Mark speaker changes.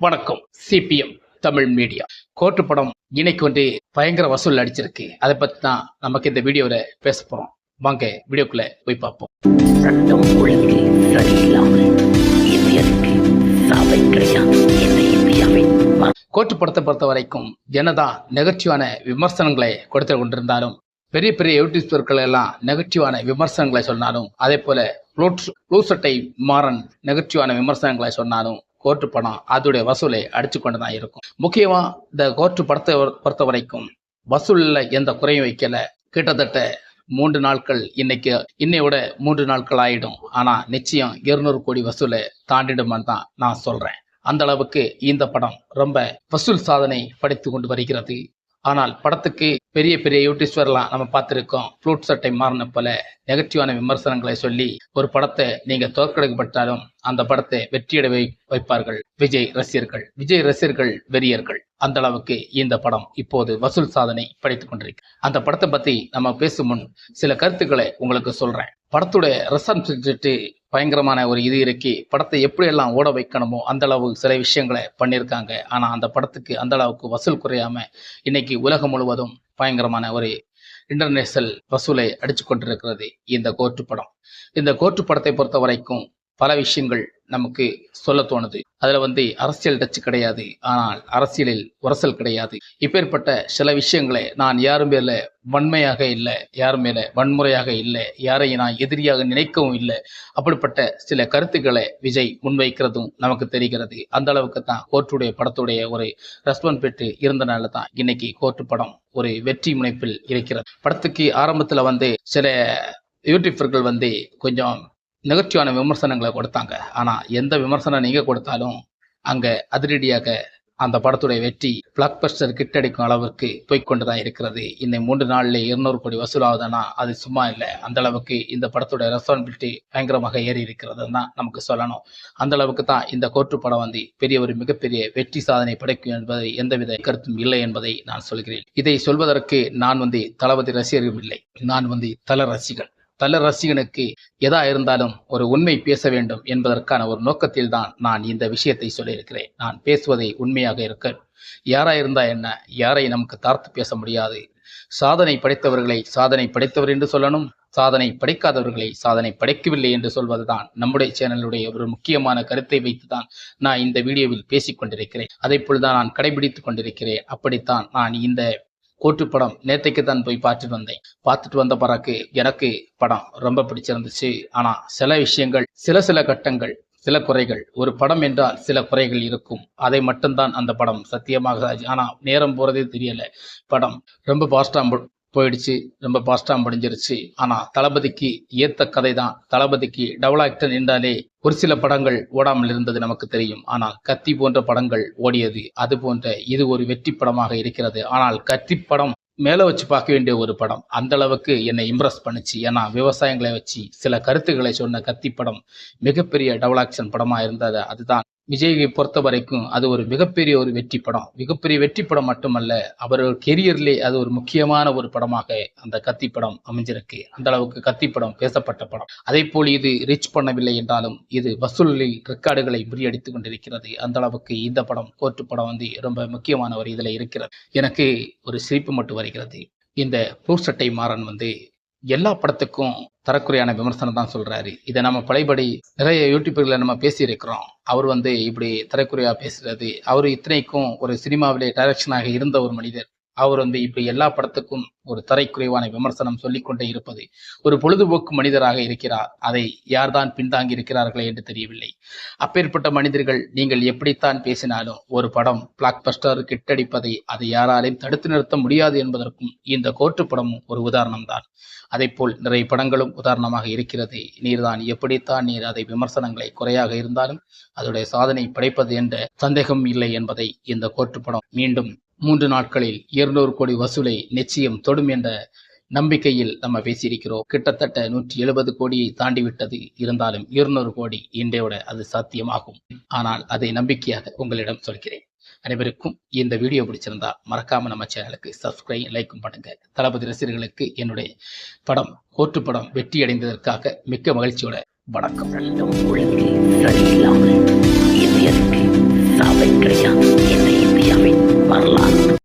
Speaker 1: வணக்கம். CPM Tamil media. Court படம் இன்னைக்கு வந்து பயங்கர வசூல் அடிச்சிருக்கு. அதை பத்தி தான் நமக்கு இந்த வீடியோல பேச போறோம். வாங்க வீடியோக்குள்ள போய் பார்ப்போம்.
Speaker 2: சட்டம் ஒழுங்கு சரியில்லாமல் இந்தியருக்கு சாவை
Speaker 1: கோர்ட்டு படத்தை பொறுத்த வரைக்கும் என்னதான் நெகட்டிவான விமர்சனங்களை கொடுத்து கொண்டிருந்தாலும் பெரிய பெரிய யூடியூபர்கள் எல்லாம் நெகட்டிவான விமர்சனங்களை சொன்னாலும் அதே போல ப்ளூட்- ப்ளூசட்டை மாறன் நெகட்டிவான விமர்சனங்களை சொன்னாலும் கோர்ட்டு பணம் அதோடைய வசூலை அடிச்சு கொண்டு தான் இருக்கும். முக்கியமா இந்த கோர்ட்டு படத்தை பொறுத்த வரைக்கும் வசூலில் எந்த குறையும் வைக்கல. கிட்டத்தட்ட மூன்று நாட்கள் இன்னைக்கு இன்னையோட மூன்று நாட்கள் ஆயிடும். ஆனா நிச்சயம் இருநூறு கோடி வசூலை தாண்டிடுமான்னு தான் நான் சொல்றேன். அந்த அளவுக்கு இந்த படம் ரொம்ப வசூல் சாதனை படைத்து கொண்டு வருகிறது. ஆனால் படத்துக்கு பெரிய பெரிய யூடியூஸ்வர்லாம் நம்ம பார்த்துருக்கோம். ஃப்ளூட் சட்டை மாறின போல நெகட்டிவான விமர்சனங்களை சொல்லி ஒரு படத்தை நீங்க தோற்கடிக்கப்பட்டாலும் அந்த படத்தை வெற்றியடை வை வைப்பார்கள். விஜய் ரசிகர்கள். விஜய் ரசிகர்கள் வெறியர்கள். அந்த அளவுக்கு இந்த படம் இப்போது வசூல் சாதனை படைத்துக் கொண்டிருக்கு. அந்த படத்தை பத்தி நம்ம பேசும் முன் சில கருத்துக்களை உங்களுக்கு சொல்றேன். படத்துடைய ரெசன்ட்டு பயங்கரமான ஒரு இது இருக்கு படத்தை எப்படியெல்லாம் ஓட வைக்கணுமோ அந்த அளவு சில விஷயங்களை பண்ணியிருக்காங்க. ஆனா அந்த படத்துக்கு அந்த அளவுக்கு வசூல் குறையாம இன்னைக்கு உலகம் முழுவதும் பயங்கரமான ஒரு இன்டர்நேஷனல் வசூலை அடிச்சு கொண்டிருக்கிறது இந்த கோர்ட்டு படம். இந்த கோர்ட்டு படத்தை பொறுத்த வரைக்கும் பல விஷயங்கள் நமக்கு சொல்ல தோணுது. அதில் வந்து அரசியல் டச்சு கிடையாது. ஆனால் அரசியலில் உரசல் கிடையாது. இப்பேற்பட்ட சில விஷயங்களை நான் யாரும் மேல வன்மையாக இல்லை யாரும் மேல வன்முறையாக இல்லை யாரையும் நான் எதிரியாக நினைக்கவும் இல்லை அப்படிப்பட்ட சில கருத்துக்களை விஜய் முன்வைக்கிறதும் நமக்கு தெரிகிறது. அந்த அளவுக்கு தான் கோர்ட்டுடைய படத்துடைய ஒரு ரெஸ்பான்ஸ் பெற்று இருந்தனால தான் இன்னைக்கு கோர்ட்டு படம் ஒரு வெற்றி முனைப்பில் இருக்கிறது. படத்துக்கு ஆரம்பத்தில் வந்து சில யூடியூபர்கள் வந்து கொஞ்சம் நெகட்டிவான விமர்சனங்களை கொடுத்தாங்க. ஆனால் எந்த விமர்சனம் நீங்கள் கொடுத்தாலும் அங்கே அதிரடியாக அந்த படத்துடைய வெற்றி பிளாக் பஸ்டர் கிட்டடிக்கும் அளவுக்கு போய்கொண்டு தான் இருக்கிறது. இந்த மூன்று நாளில் இருநூறு கோடி வசூலாகுதுன்னா அது சும்மா இல்லை. அந்த அளவுக்கு இந்த படத்துடைய ரெஸ்பான்சிபிலிட்டி பயங்கரமாக ஏறி இருக்கிறது தான் நமக்கு சொல்லணும். அந்த அளவுக்கு தான் இந்த கோர்ட்டு படம் வந்து பெரிய ஒரு மிகப்பெரிய வெற்றி சாதனை படைக்கும் என்பதை எந்தவித கருத்தும் இல்லை என்பதை நான் சொல்கிறேன். இதை சொல்வதற்கு நான் வந்து தளபதி ரசிகரும் இல்லை. நான் வந்து தல ரசிகன். தல ரசிகனுக்கு எதா இருந்தாலும் ஒரு உண்மை பேச வேண்டும் என்பதற்கான ஒரு நோக்கத்தில் தான் நான் இந்த விஷயத்தை சொல்லியிருக்கிறேன். நான் பேசுவதை உண்மையாக இருக்க யாரா இருந்தா என்ன யாரை நமக்கு தார்த்து பேச முடியாது. சாதனை படைத்தவர்களை சாதனை படைத்தவர் என்று சொல்லணும் சாதனை படைக்காதவர்களை சாதனை படைக்கவில்லை என்று சொல்வதுதான் நம்முடைய சேனலுடைய ஒரு முக்கியமான கருத்தை வைத்துதான் நான் இந்த வீடியோவில் பேசிக் கொண்டிருக்கிறேன் அதை போல்தான் நான் கடைபிடித்துக் கொண்டிருக்கிறேன். அப்படித்தான் நான் இந்த கோட்டு படம் நேத்தைக்கு தான் போய் பார்த்துட்டு வந்தேன். பார்த்துட்டு வந்த பிறகு எனக்கு படம் ரொம்ப பிடிச்சிருந்துச்சு. ஆனா சில விஷயங்கள் சில சில கட்டங்கள் சில குறைகள். ஒரு படம் என்றால் சில குறைகள் இருக்கும். அதை மட்டும்தான் அந்த படம் சத்தியமாக ஆனா நேரம் போறதே தெரியல. படம் ரொம்ப பாஸ்டா போயிடுச்சு. ரொம்ப பாஸ்டா முடிஞ்சிருச்சு. ஆனா தளபதிக்கு ஏத்த கதை தான் தளபதிக்கு டபுள் ஆக்டர் என்றாலே ஒரு சில படங்கள் ஓடாமல் இருந்தது நமக்கு தெரியும். ஆனால் கத்தி போன்ற படங்கள் ஓடியது அது போன்ற இது ஒரு வெற்றி படமாக இருக்கிறது. ஆனால் கத்தி படம் மேலே வச்சு பார்க்க வேண்டிய ஒரு படம். அந்த அளவுக்கு என்னை இம்ப்ரெஸ் பண்ணுச்சு. ஏன்னா விவசாயங்களை வச்சு சில கருத்துக்களை சொன்ன கத்தி படம் மிகப்பெரிய டபுள் ஆக்ஷன் படமாக இருந்தது. அதுதான் விஜயை பொறுத்த வரைக்கும் அது ஒரு மிகப்பெரிய ஒரு வெற்றி படம். மிகப்பெரிய வெற்றி படம் மட்டுமல்ல அவர் கெரியர்லே அது ஒரு முக்கியமான ஒரு படமாக அந்த கத்தி படம் அமைஞ்சிருக்கு. அந்த அளவுக்கு கத்தி படம் பேசப்பட்ட படம். அதே போல் இது ரீச் பண்ணவில்லை என்றாலும் இது வசூலில் ரெக்கார்டுகளை முறியடித்துக் கொண்டிருக்கிறது. அந்த அளவுக்கு இந்த படம் கோர்ட்டு படம் வந்து ரொம்ப முக்கியமான ஒரு இதில் இருக்கிறது. எனக்கு ஒரு சிரிப்பு மட்டும் வருகிறது. இந்த பூசட்டை மாறன் வந்து எல்லா படத்துக்கும் தரக்குறையான விமர்சனம் தான் சொல்றாரு. இதை நம்ம பழையபடி நிறைய யூடியூபர்களை நம்ம பேசியிருக்கிறோம். அவர் வந்து இப்படி தரக்குறையா பேசுறது. அவர் இத்தனைக்கும் ஒரு சினிமாவிலே டைரக்ஷனாக இருந்த ஒரு மனிதர். அவர் வந்து இப்படி எல்லா படத்துக்கும் ஒரு தரைக்குறைவான விமர்சனம் சொல்லிக்கொண்டே இருப்பது ஒரு பொழுதுபோக்கு மனிதராக இருக்கிறார். அதை யார்தான் பின்தாங்கி இருக்கிறார்களே என்று தெரியவில்லை. அப்பேற்பட்ட மனிதர்கள் நீங்கள் எப்படித்தான் பேசினாலும் ஒரு படம் பிளாக் பஸ்டர் கிட்டடிப்பதை அதை யாராலையும் தடுத்து நிறுத்த முடியாது என்பதற்கும் இந்த கோட்டு படமும் ஒரு உதாரணம் தான் போல் நிறைய படங்களும் உதாரணமாக இருக்கிறது. நீர்தான் எப்படித்தான் நீர் அதை விமர்சனங்களை குறையாக இருந்தாலும் அதோடைய சாதனை படைப்பது என்ற சந்தேகம் இல்லை என்பதை இந்த கோட்டு படம் மீண்டும் மூன்று நாட்களில் இருநூறு கோடி வசூலை நிச்சயம் தொடும் என்ற நம்பிக்கையில் நம்ம பேசியிருக்கிறோம். கிட்டத்தட்ட நூற்றி எழுபது கோடியை தாண்டி விட்டது இருந்தாலும் இருநூறு கோடி இன்றையோட அது சாத்தியமாகும். ஆனால் அதை நம்பிக்கையாக உங்களிடம் சொல்கிறேன். அனைவருக்கும் இந்த வீடியோ பிடிச்சிருந்தா மறக்காம நம்ம சேனலுக்கு சப்ஸ்கிரைப் லைக்கும் பண்ணுங்க. தளபதி ரசிகர்களுக்கு என்னுடைய படம் கோட்டு படம் வெற்றி அடைந்ததற்காக மிக்க மகிழ்ச்சியோட வணக்கம்.
Speaker 2: ஒழுங்கு சரியில்லாமல் சாப்பிடுகிறார் என்ன இந்தியாவின் வரலாறு.